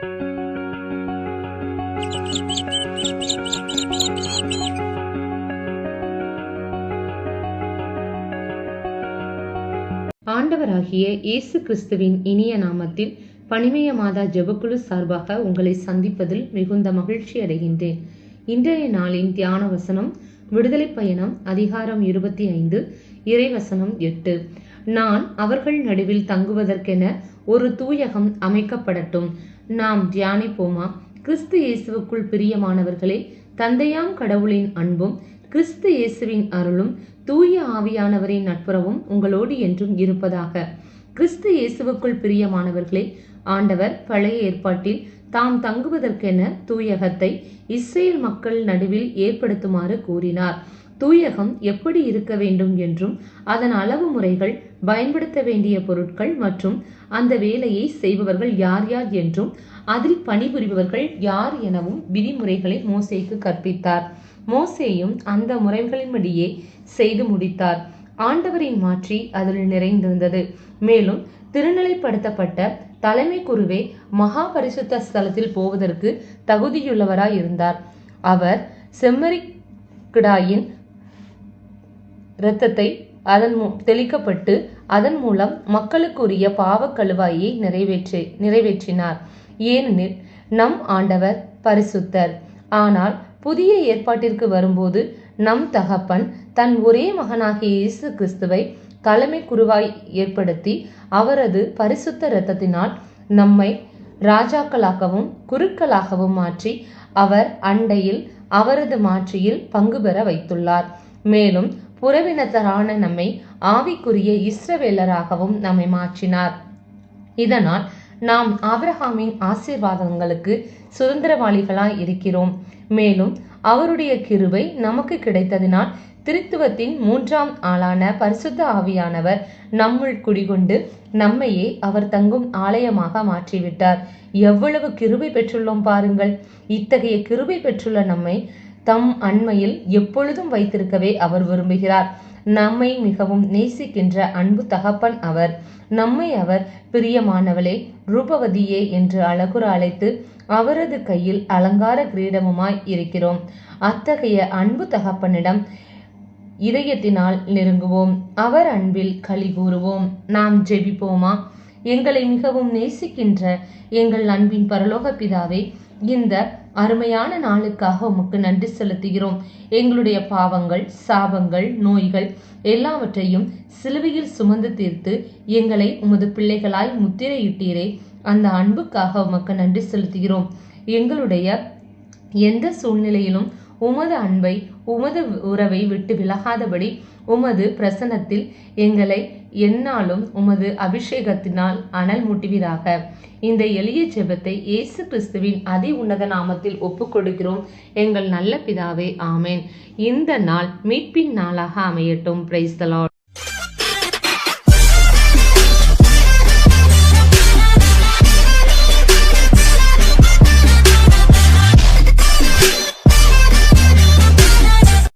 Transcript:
ஆண்டவராகிய இயேசு கிறிஸ்துவின் இனிய நாமத்தில் பனிமய மாதா ஜெபக்குழு சார்பாக உங்களை சந்திப்பதில் மிகுந்த மகிழ்ச்சி அடைகின்றேன். இன்றைய நாளின் தியான வசனம் விடுதலை பயணம் அதிகாரம் இருபத்தி ஐந்து இறைவசனம் எட்டு. நான் அவர்கள் நடுவில் தங்குவதற்கென ஒரு தூயகம் அமைக்கப்படட்டும். நாம் தியானிப்போமா? கிறிஸ்து இயேசுவுக்குள் பிரியமானவர்களே தந்தையாம் கடவுளின் அன்பும் கிறிஸ்து இயேசுவின் அருளும் தூய ஆவியானவரின் நட்புறவும் உங்களோடு என்றும் இருப்பதாக. கிறிஸ்து இயேசுவுக்குள் பிரியமானவர்களே ஆண்டவர் பழைய ஏற்பாட்டில் தாம் தங்குவதற்கென தூயகத்தை இஸ்ரேல் மக்கள் நடுவில் ஏற்படுத்துமாறு கூறினார். தூயகம் எப்படி இருக்க வேண்டும் என்றும் அதன் அளவு முறைகள் பயன்படுத்த வேண்டிய பொருட்கள் மற்றும் அந்த வேலையை செய்பவர்கள் யார் யார் என்றும் அதில் பணிபுரிபவர்கள் யார் எனவும் விதிமுறைகளை மோசேக்கு கற்பித்தார். மோசேயும் அந்த முறைகளின்படியே செய்து முடித்தார். ஆண்டவரின் மாற்றி அதில் நிறைந்திருந்தது. மேலும் திருநிலைப்படுத்தப்பட்ட தலைமை குருவே மகா பரிசுத்த ஸ்தலத்தில் போவதற்கு தகுதியுள்ளவராய் இருந்தார் அவர் செம்மறி கிடாயின் இரத்தத்தை அதன் தெளிக்கப்பட்டு அதன் மூலம் மக்களுக்குரிய பாவ கழுவாயை நிறைவேற்றி நிறைவேற்றினார். ஏனெனில் நம் ஆண்டவர் பரிசுத்தர். ஆனால் புதிய ஏற்பாட்டிற்கு வரும்போது நம் தகப்பன் தன் ஒரே மகனாகிய இயேசு கிறிஸ்துவை தலைமை குருவாய் ஏற்படுத்தி அவரது பரிசுத்த இரத்தத்தினால் நம்மை ராஜாக்களாகவும் குருக்களாகவும் மாற்றி அவர் அண்டையில் அவரது மாற்றியில் பங்கு பெற வைத்துள்ளார். மேலும் புறவினத்தரான நம்மை ஆவிக்குரிய இஸ்ரவேலராகவும் நம்மை மாற்றினார். இதனால் நாம் ஆபிரஹாமின் ஆசீர்வாதங்களுக்கு சுதந்திரவாளிகளாய் இருக்கிறோம். மேலும் அவருடைய கிருபை நமக்கு கிடைத்ததினால் திருத்துவத்தின் மூன்றாம் ஆளான பரிசுத்த ஆவியானவர் நம்முள் குடிகொண்டு நம்மையே அவர் தங்கும் ஆலயமாக மாற்றிவிட்டார். எவ்வளவு கிருபை பெற்றுள்ளோம் பாருங்கள். இத்தகைய கிருபை பெற்றுள்ள நம்மை தம் அண்மையில் எப்பொழுதும் வைத்திருக்கவே அவர் விரும்புகிறார். நம்மை மிகவும் நேசிக்கின்ற அன்பு தகப்பன் அவர். நம்மை அவர் பிரியமானவளே ரூபவதியே என்று அழகுற அழைத்து அவரது கையில் அலங்கார கிரீடமுமாய் இருக்கிறோம். அத்தகைய அன்பு தகப்பனிடம் இதயத்தினால் நெருங்குவோம். அவர் அன்பில் களி கூறுவோம். நாம் ஜெபிப்போமா? எங்களை மிகவும் நேசிக்கின்ற எங்கள் அன்பின் பரலோக பிதாவே இந்த அருமையான நாளுக்காக உமக்கு நன்றி செலுத்துகிறோம். எங்களுடைய பாவங்கள் சாபங்கள் நோய்கள் எல்லாவற்றையும் சிலுவையில் சுமந்து தீர்த்து எங்களை உமது பிள்ளைகளாய் முத்திரையிட்டீரே. அந்த அன்புக்காக உமக்கு நன்றி செலுத்துகிறோம். எங்களுடைய எந்த சூழ்நிலையிலும் உமது அன்பை உமது உறவை விட்டு விலகாதபடி உமது பிரசனத்தில் எங்களை எந்நாளும் உமது அபிஷேகத்தினால் அனல் முட்டுவீராக. இந்த எளிய ஜெபத்தை இயேசு கிறிஸ்துவின் அதி உன்னத நாமத்தில் ஒப்புக்கொடுக்கிறோம். எங்கள் நல்ல பிதாவே ஆமேன். இந்த நாள் மீட்பின் நாளாக அமையட்டும். பிரைஸ்தலால்